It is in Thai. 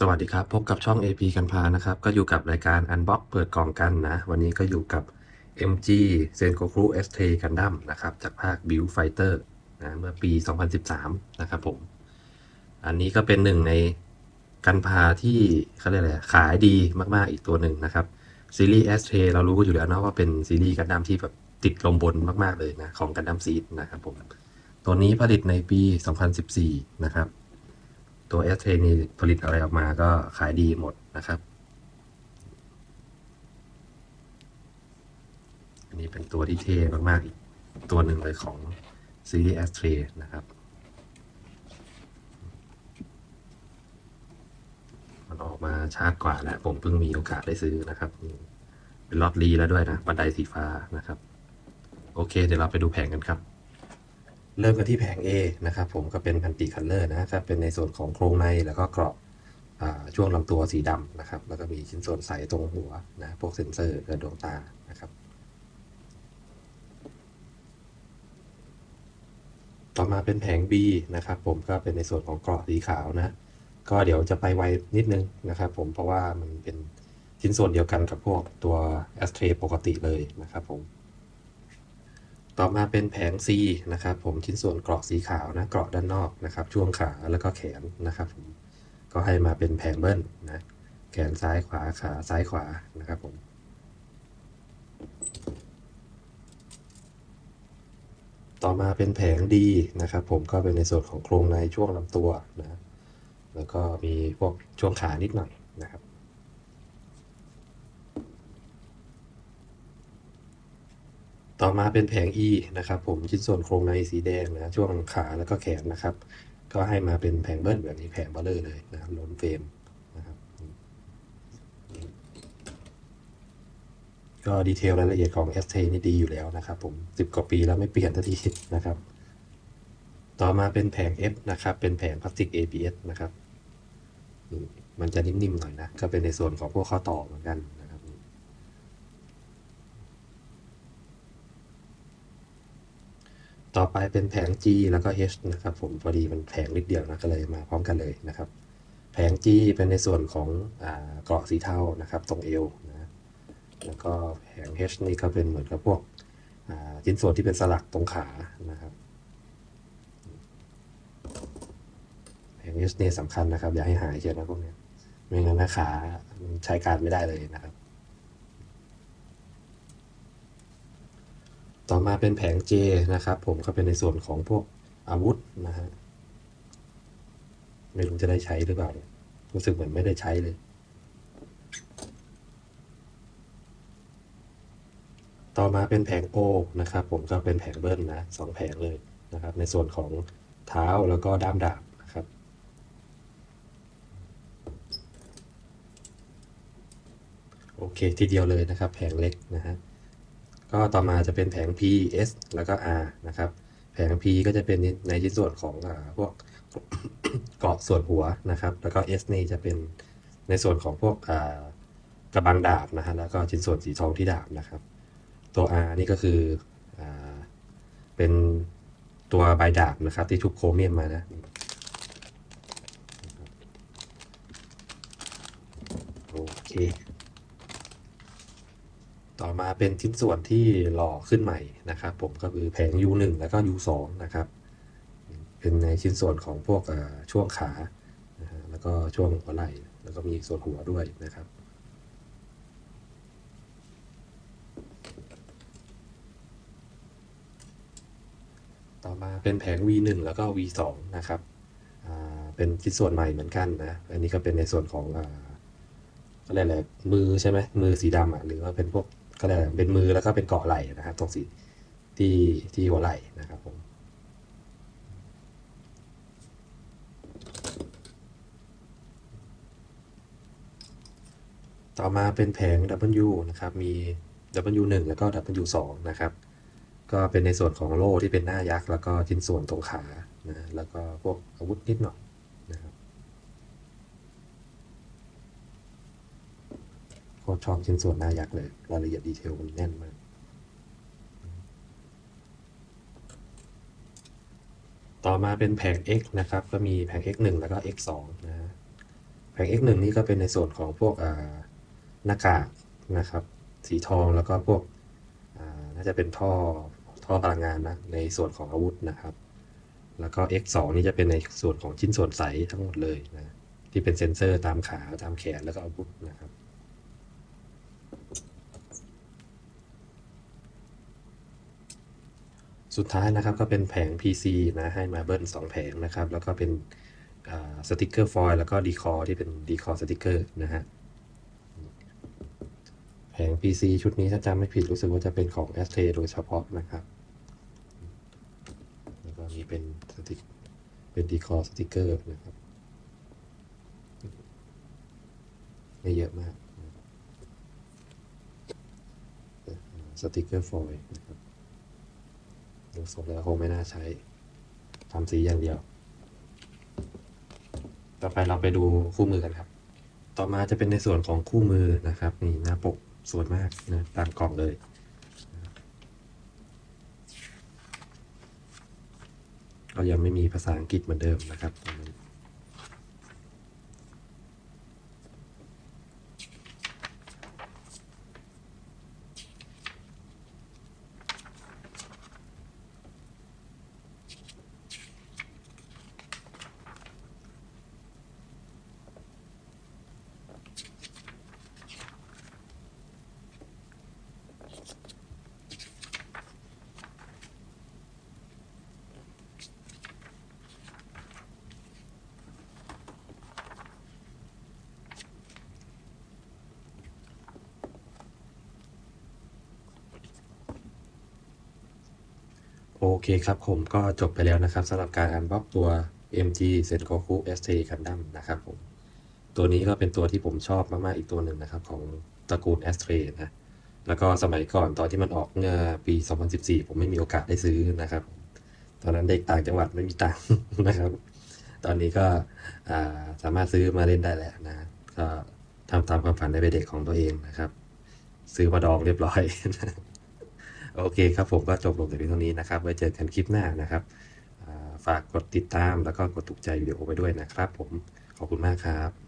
สวัสดีครับ พบกับช่อง AP กันพานะครับ ก็อยู่กับรายการ Unbox เปิดกล่องกันนะ วันนี้ก็อยู่กับ MG Sengoku ST Gundam นะครับ จากภาค Build Fighter นะเมื่อปี 2013 นะครับผม อันนี้ก็เป็นหนึ่งในกันพาที่เขาเรียกอะไรขายดีมากๆอีกตัวหนึ่งนะครับ ซีรีส์ ST เรารู้กันอยู่แล้วเนาะว่าเป็นซีรีส์กันดั้มที่แบบติดลมบนมาก ๆ เลยนะ ของกันดั้มซีดนะครับผม ตัวนี้ผลิตในปี 2014 นะครับ ตัว s อนี่ผลิตอะไรออกมาก็ขายดีหมดนะครับ อันนี้เป็นตัวที่เท่มากๆอีกตัวหนึ่งเลยของซีรีส์ s อนะครับมันออกมาชาติกว่าแล้ว ผมเพิ่งมีโอกาสได้ซื้อนะครับ เป็นลอตลีแล้วด้วยนะบันไดสีฟ้านะครับ โอเค เดี๋ยวเราไปดูแผงกันครับ เริ่มกันที่แผง A นะครับผมก็เป็นพันติคัลเลอร์นะครับเป็นในส่วนของโครงในแล้วก็กรอบช่วงลำตัวสีดำนะครับ แล้วก็มีชิ้นส่วนใสตรงหัวนะพวกเซ็นเซอร์กับดวงตานะครับ ต่อมาเป็นแผง B นะครับ ผมก็เป็นในส่วนของกรอบสีขาวนะก็เดี๋ยวจะไปไวนิดนึงนะครับ ผมเพราะว่ามันเป็นชิ้นส่วนเดียวกันกับพวกตัวแอสเทรปกติเลยนะครับผม ต่อมาเป็นแผง C นะครับผมชิ้นส่วนเกราะสีขาวนะเกราะด้านนอกนะครับช่วงขาแล้วก็แขนนะครับผมก็ให้มาเป็นแผงเบิ้ลนะแขนซ้ายขวาขาซ้ายขวานะครับผมต่อมาเป็นแผง D นะครับผมก็เป็นในส่วนของโครงในช่วงลำตัวนะแล้วก็มีพวกช่วงขานิดหน่อยนะครับ ต่อมาเป็นแผง E นะครับผมชิ้นส่วนโครงในสีแดงนะช่วงขาแล้วก็แขนนะครับ ก็ให้มาเป็นแผงเบิ้ลแบบนี้แผงเบลเลอร์เลยนะล้นเฟรมนะครับก็ดีเทลรายละเอียดของ s t นี่ดีอยู่แล้วนะครับผม 10 กว่าปีแล้วไม่เปลี่ยนทันทีนะครับ ต่อมาเป็นแผง F นะครับเป็นแผงพลาสติก ABS นะครับ มันจะนิ่มๆหน่อยนะ ก็เป็นในส่วนของพวกข้อต่อเหมือนกันนะครับ ต่อไปเป็นแผง G แล้วก็ H นะครับผมพอดีมันแผงนิดเดียวนะก็เลยมาพร้อมกันเลยนะครับ แผง G เป็นในส่วนของอ่าเกราะสีเทานะครับ ตรงเอวนะแล้วก็แผง H นี่ก็เป็นเหมือนกับพวกอ่าชิ้นส่วนที่เป็นสลักตรงขานะครับแผง H นี่สำคัญนะครับ อย่าให้หายเชียวนะพวกนี้ไม่งั้นนะขาใช้การไม่ได้เลยนะครับ ต่อมาเป็นแผง J นะครับ ผมก็เป็นในส่วนของพวกอาวุธนะฮะไม่รู้จะได้ใช้หรือเปล่าเนี่ยรู้สึกเหมือนไม่ได้ใช้เลย ต่อมาเป็นแผง O นะครับ ผมก็เป็นแผงเบิ้ลนะสองแผงเลยนะครับ ในส่วนของเท้าแล้วก็ด้ามดาบนะครับโอเคทีเดียวเลยนะครับ แผงเล็กนะฮะ ก็ต่อมาจะเป็นแผง P S แล้วก็ R นะครับ แผง P ก็จะเป็นในชิ้นส่วนของอพวกเกรอบส่วนหัวนะครับ แล้วก็ S นี่จะเป็นในส่วนของพวกกระบังดาบนะฮะ แล้วก็ชิ้นส่วนสีทองที่ดาบนะครับ ตัว R นี่ก็คืออเป็นตัวใบดาบนะครับที่ทุบโครเมียมมานะโอเค ต่อมาเป็นชิ้นส่วนที่หล่อขึ้นใหม่นะครับ ผมก็คือแผง U1 แล้วก็ U2 นะครับเป็นในชิ้นส่วนของพวกช่วงขาแล้วก็ช่วงหัวไหล่แล้วก็มีส่วนหัวด้วยนะครับต่อมาเป็นแผง V1 แล้วก็ V2 นะครับ เป็นชิ้นส่วนใหม่เหมือนกันนะ อันนี้ก็เป็นในส่วนของอ่าก็เรียกอะมือใช่ไหมมือสีดำอะ หรือว่าเป็นพวก ก็เรียเป็นมือแล้วก็เป็นเกาะไหล่นะครับตรงสีที่ที่หัวไหล่นะครับผมต่อมาเป็นแผง W นะครับ มี W1 แล้วก็ W2 นะครับ ก็เป็นในส่วนของโล่ที่เป็นหน้ายักษ์ แล้วก็ชิ้นส่วนตรงขา นะ แล้วก็พวกอาวุธนิดหน่อยนะครับ โคตรชอบชิ้นส่วนหน้ายักษ์เลย รายละเอียดดีเทลมันแน่นมากต่อมาเป็นแผง X นะครับ ก็มีแผง X1 แล้วก็ X2 นะฮะแผง X1 นี่ก็เป็นในส่วนของพวกหน้ากากนะครับ สีทองแล้วก็พวกน่าจะเป็นท่อท่อพลังงานนะในส่วนของอาวุธนะครับ แล้วก็ X2 นี่จะเป็นในส่วนของชิ้นส่วนใสทั้งหมดเลยนะที่เป็นเซ็นเซอร์ตามขาตามแขนแล้วก็อาวุธนะครับ สุดท้ายนะครับก็เป็นแผง PC นะให้มาเบิ้ล2แผงนะครับแล้วก็เป็นสติกเกอร์ฟอยล์แล้วก็ดีคอที่เป็นดีคอสติกเกอร์นะฮะแผง PC ชุดนี้ถ้าจำไม่ผิดรู้สึกว่าจะเป็นของ a s t r โดยเฉพาะนะครับแล้วก็มีเป็นสติกเป็นดีคอสติกเกอร์นะครับไม่เยอะมากสติกเกอร์ฟอยล์นะครับ ดูทรงแล้วคงไม่น่าใช้ทำสีอย่างเดียว ต่อไปเราไปดูคู่มือกันครับ ต่อมาจะเป็นในส่วนของคู่มือนะครับ นี่หน้าปกสวยมากนะตามกล่องเลยก็ยังไม่มีภาษาอังกฤษเหมือนเดิมนะครับตอนนี้โอ เคครับผมก็จบไปแล้วนะครับสำหรับการอันบ็อกตัว MG Sengoku ST Gundam นะครับผม ตัวนี้ก็เป็นตัวที่ผมชอบมากๆอีกตัวหนึ่งนะครับ ของตระกูล s t r a นะ แล้วก็สมัยก่อนตอนที่มันออกเมื่อปี 2014 ผมไม่มีโอกาสได้ซื้อนะครับ ตอนนั้นเด็กต่างจังหวัดไม่มีตังค์นะครับ ตอนนี้ก็สามารถซื้อมาเล่นได้แล้วนะ ก็ทำตามความฝันในเด็กของตัวเองนะครับ ซื้อมาดองเรียบร้อย โอเคครับผมก็จบลงแต่เพียงเท่านี้นะครับ ไว้เจอกันคลิปหน้านะครับ ฝากกดติดตามแล้วก็กดถูกใจวิดีโอไปด้วยนะครับ ผมขอบคุณมากครับ